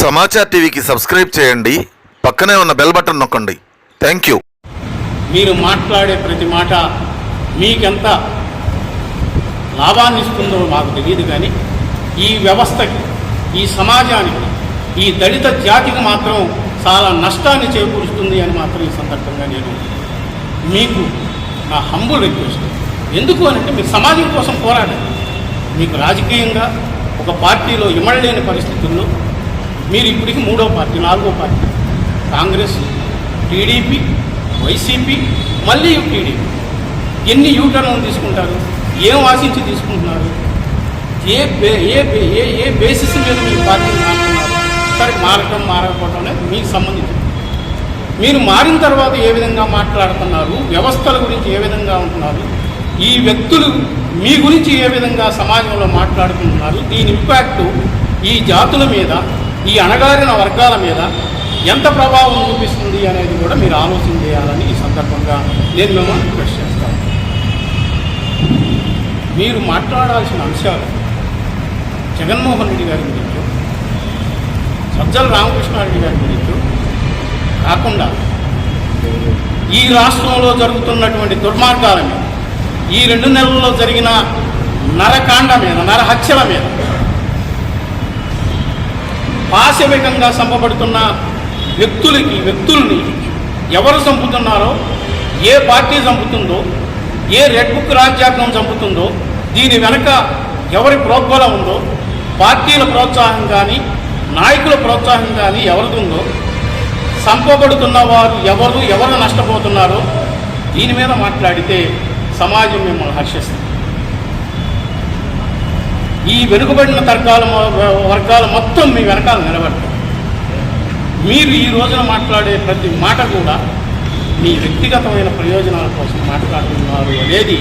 సమాచార్ టీవీకి సబ్స్క్రైబ్ చేయండి. పక్కనే ఉన్న బెల్ బటన్ నొక్కండి. Thank you. మీరు మాట్లాడే ప్రతి మాట మీకెంత లాభాన్ని ఇస్తుందో మాకు తెలియదు కానీ ఈ వ్యవస్థకి ఈ సమాజానికి ఈ దళిత జాతికి మాత్రం చాలా నష్టాన్ని చేకూరుస్తుంది అని మాత్రం ఈ సందర్భంగా నేను మీకు నా హంబుల్ రిక్వెస్ట్ ఎందుకు అనంటే మీరు సమాజం కోసం పోరాడండి. మీకు రాజకీయంగా ఒక పార్టీలో ఇమడలేని పరిస్థితుల్లో మీరు ఇప్పటికి మూడో పార్టీ నాలుగో పార్టీ. కాంగ్రెస్ టీడీపీ వైసీపీ మళ్ళీ టీడీపీ ఎన్ని యూటర్న్లు తీసుకుంటారు? ఏం ఆశించి తీసుకుంటున్నారు? ఏ ఏ ఏ ఏ బేసిస్ మీద మీ పార్టీని మారుతున్నారు? సరే మారటం మారకపోవటం అనేది మీకు సంబంధించింది మీరు మారిన తర్వాత ఏ విధంగా మాట్లాడుతున్నారు? వ్యవస్థల గురించి ఏ విధంగా ఉంటున్నారు? ఈ వ్యక్తులు మీ గురించి ఏ విధంగా సమాజంలో మాట్లాడుకుంటున్నారు? దీని ఇంపాక్టు ఈ జాతుల మీద ఈ అణగారిన వర్గాల మీద ఎంత ప్రభావం చూపిస్తుంది అనేది కూడా మీరు ఆలోచన చేయాలని ఈ సందర్భంగా నేను మిమ్మల్ని రిక్వెస్ట్ చేస్తాను. మీరు మాట్లాడాల్సిన అంశాలు జగన్మోహన్ రెడ్డి గారి గురించి సజ్జల రామకృష్ణారెడ్డి గారి గురించి కాకుండా ఈ రాష్ట్రంలో జరుగుతున్నటువంటి దుర్మార్గాల మీద ఈ రెండు నెలల్లో జరిగిన నరకాండ మీద నరహత్యల మీద పాశవికంగా చంపబడుతున్న వ్యక్తులకి వ్యక్తుల్ని ఎవరు చంపుతున్నారో ఏ పార్టీ చంపుతుందో ఏ రెడ్ బుక్ రాజ్యాంగం చంపుతుందో దీని వెనక ఎవరి ప్రోద్బలం ఉందో పార్టీల ప్రోత్సాహం కానీ నాయకుల ప్రోత్సాహం కానీ ఎవరిదుందో చంపబడుతున్న వారు ఎవరు ఎవరు నష్టపోతున్నారో దీని మీద మాట్లాడితే సమాజం మిమ్మల్ని హర్షిస్తుంది. ఈ వెనుకబడిన తర్గాల వర్గాలు వర్గాల మొత్తం మీ వెనకాల నిలబడతాయి మీరు ఈ రోజున మాట్లాడే ప్రతి మాట కూడా మీ వ్యక్తిగతమైన ప్రయోజనాల కోసం మాట్లాడుతున్నారు అనేది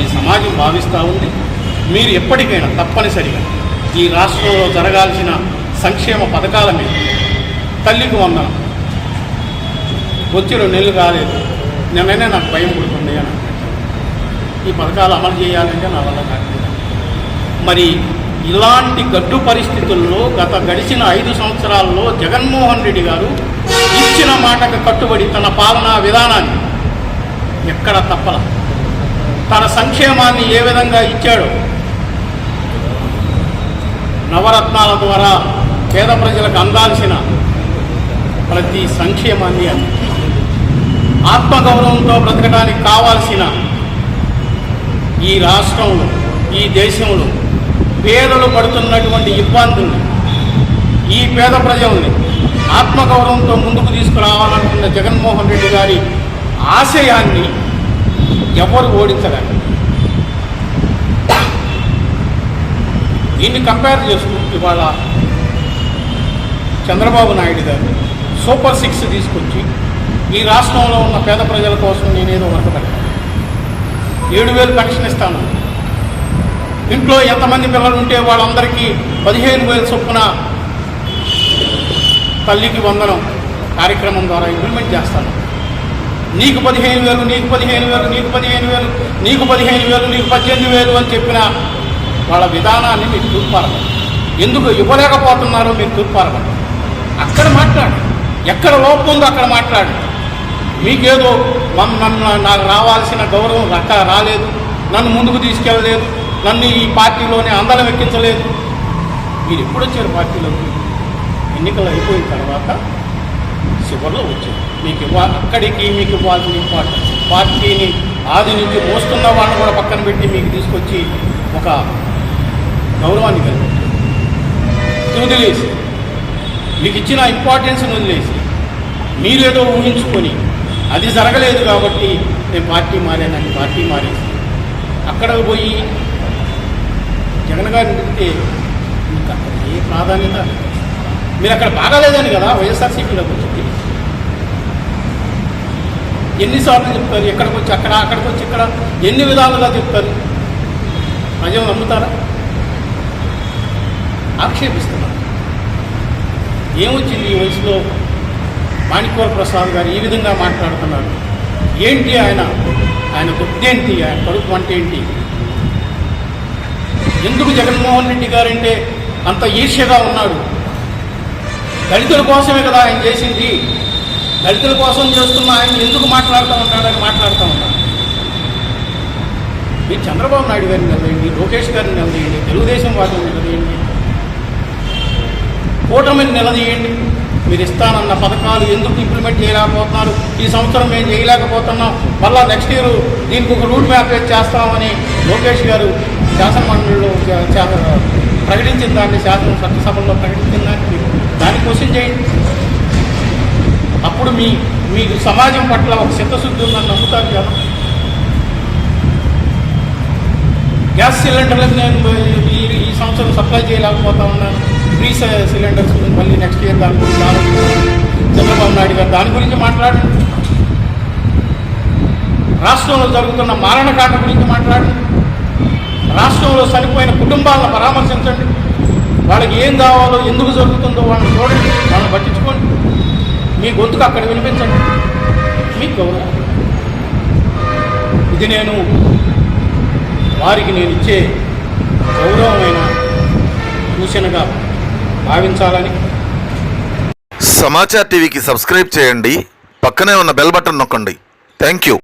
ఈ సమాజం భావిస్తూ ఉంది. మీరు ఎప్పటికైనా తప్పనిసరిగా ఈ రాష్ట్రంలో జరగాల్సిన సంక్షేమ పథకాల మీద తల్లికి వందనం. వచ్చి రెండు నెలలు కాలేదు నిన్ననే నాకు భయం పుడుతుంది అని ఈ పథకాలు అమలు చేయాలంటే నా వల్ల కాదు మరి ఇలాంటి గడ్డు పరిస్థితుల్లో గత గడిచిన ఐదు సంవత్సరాల్లో జగన్మోహన్ రెడ్డి గారు ఇచ్చిన మాటకు కట్టుబడి తన పాలనా విధానాన్ని ఎక్కడ తప్పల? తన సంక్షేమాన్ని ఏ విధంగా ఇచ్చాడో? నవరత్నాల ద్వారా పేద ప్రజలకు అందాల్సిన ప్రతి సంక్షేమాన్ని అంది. ఆత్మగౌరవంతో బ్రతకడానికి కావాల్సిన ఈ రాష్ట్రంలో ఈ దేశంలో పేదలు పడుతున్నటువంటి ఇబ్బందుల్ని ఈ పేద ప్రజల్ని ఆత్మగౌరవంతో ముందుకు తీసుకురావాలనుకున్న జగన్మోహన్ రెడ్డి గారి ఆశయాన్ని ఎవరు ఓడించలేరు. దీన్ని కంపేర్ చేసుకుంటూ ఇవాళ చంద్రబాబు నాయుడు గారు సూపర్ సిక్స్ తీసుకొచ్చి ఈ రాష్ట్రంలో ఉన్న పేద ప్రజల కోసం నేనేదో వర్క్ పెట్టాను ఏడు వేలు పెన్షన్ ఇస్తాను. ఇంట్లో ఎంతమంది పిల్లలు ఉంటే వాళ్ళందరికీ పదిహేను వేలు చొప్పున తల్లికి వందనం కార్యక్రమం ద్వారా ఇంప్లిమెంట్ చేస్తాను. నీకు పదిహేను వేలు నీకు పదిహేను వేలు నీకు పదిహేను వేలు నీకు పదిహేను వేలు నీకు పద్దెనిమిది వేలు అని చెప్పిన వాళ్ళ విధానాన్ని మీరు తూర్పారబడి ఎందుకు ఇవ్వలేకపోతున్నారో మీరు తూర్పారబడి అక్కడ మాట్లాడు. ఎక్కడ లోపం ఉందో అక్కడ మాట్లాడు. మీకేదో మన్- నన్ను నాకు రావాల్సిన గౌరవం రక్క రాలేదు. నన్ను ముందుకు తీసుకెళ్ళలేదు. నన్ను ఈ పార్టీలోనే అందలం ఎక్కించలేదు మీరు ఎప్పుడు వచ్చారు పార్టీలోకి? ఎన్నికలు అయిపోయిన తర్వాత చివరిలో వచ్చారు. మీకు ఇవ్వ అక్కడికి మీకు ఇవ్వాల్సిన ఇంపార్టెన్స్ పార్టీని ఆది నుంచి మోస్తున్న వాళ్ళని కూడా పక్కన పెట్టి మీకు తీసుకొచ్చి ఒక గౌరవాన్ని కలిపి వదిలేసి మీకు ఇచ్చిన ఇంపార్టెన్స్ని వదిలేసి మీరేదో ఊహించుకొని అది జరగలేదు కాబట్టి నేను పార్టీ మారానని పార్టీ మారేసి అక్కడ పోయి జగన్ గారిని మీకు అక్కడ ఏ ప్రాధాన్యత మీరు అక్కడ బాగాలేదని కదా వైఎస్ఆర్సీపీలోకి వచ్చింది ఎన్నిసార్లు చెప్తారు ఎక్కడికి వచ్చి అక్కడ అక్కడికి వచ్చి ఇక్కడ ఎన్ని విధాలుగా చెప్తారు ప్రజలు నమ్ముతారా? ఆక్షేపిస్తున్నారు. ఏమొచ్చింది ఈ వయసులో? మాణిక్వర ప్రసాద్ గారు ఈ విధంగా మాట్లాడుతున్నారు. ఏంటి ఆయన? ఆయన గుర్తేంటి ఆయన కడుపు అంటే ఏంటి ఎందుకు జగన్మోహన్ రెడ్డి గారంటే అంత ఈర్ష్యగా ఉన్నాడు? దళితుల కోసమే కదా ఆయన చేసింది. దళితుల కోసం చేస్తున్న ఆయన ఎందుకు మాట్లాడుతూ ఉంటాడని మాట్లాడుతూ ఉన్నాడు. మీరు చంద్రబాబు నాయుడు గారిని నిలదీయండి లోకేష్ గారిని నిలదీయండి తెలుగుదేశం వాటిని నిలదీయండి కూటమిని నిలదీయండి. మీరు ఇస్తానన్న పథకాలు ఎందుకు ఇంప్లిమెంట్ చేయలేకపోతున్నారు? ఈ సంవత్సరం మేము చేయలేకపోతున్నాం. మళ్ళా నెక్స్ట్ ఇయర్ దీనికి ఒక రూట్ మ్యాప్ చేస్తామని లోకేష్ గారు శాసనమండలిలో ప్రకటించిన దాన్ని శాసన చట్టసభలో ప్రకటించిన దాన్ని మీరు దాన్ని క్వశ్చన్ చేయండి. అప్పుడు మీ మీకు సమాజం పట్ల ఒక చిత్తశుద్ధి ఉందని నమ్ముతారు కదా. గ్యాస్ సిలిండర్లకు నేను ఈ ఈ సంవత్సరం సప్లై చేయలేకపోతా ఉన్నాను. ఫ్రీ సిలిండర్స్ మళ్ళీ నెక్స్ట్ ఇయర్ దాని గురించి చంద్రబాబు నాయుడు గారు దాని గురించి మాట్లాడండి. రాష్ట్రంలో జరుగుతున్న మారణకాండ గురించి మాట్లాడండి. రాష్ట్రంలో చనిపోయిన కుటుంబాలను పరామర్శించండి. వాళ్ళకి ఏం కావాలో ఎందుకు జరుగుతుందో వాళ్ళని చూడండి వాళ్ళని పట్టించుకోండి. మీ గొంతుకు అక్కడ వినిపించండి. మీకు గౌరవం ఇది నేను వారికి నేను ఇచ్చే గౌరవమైన సూచనగా భావించాలని. సమాచార్ టీవీకి సబ్స్క్రైబ్ చేయండి. పక్కనే ఉన్న బెల్ బటన్ నొక్కండి. Thank you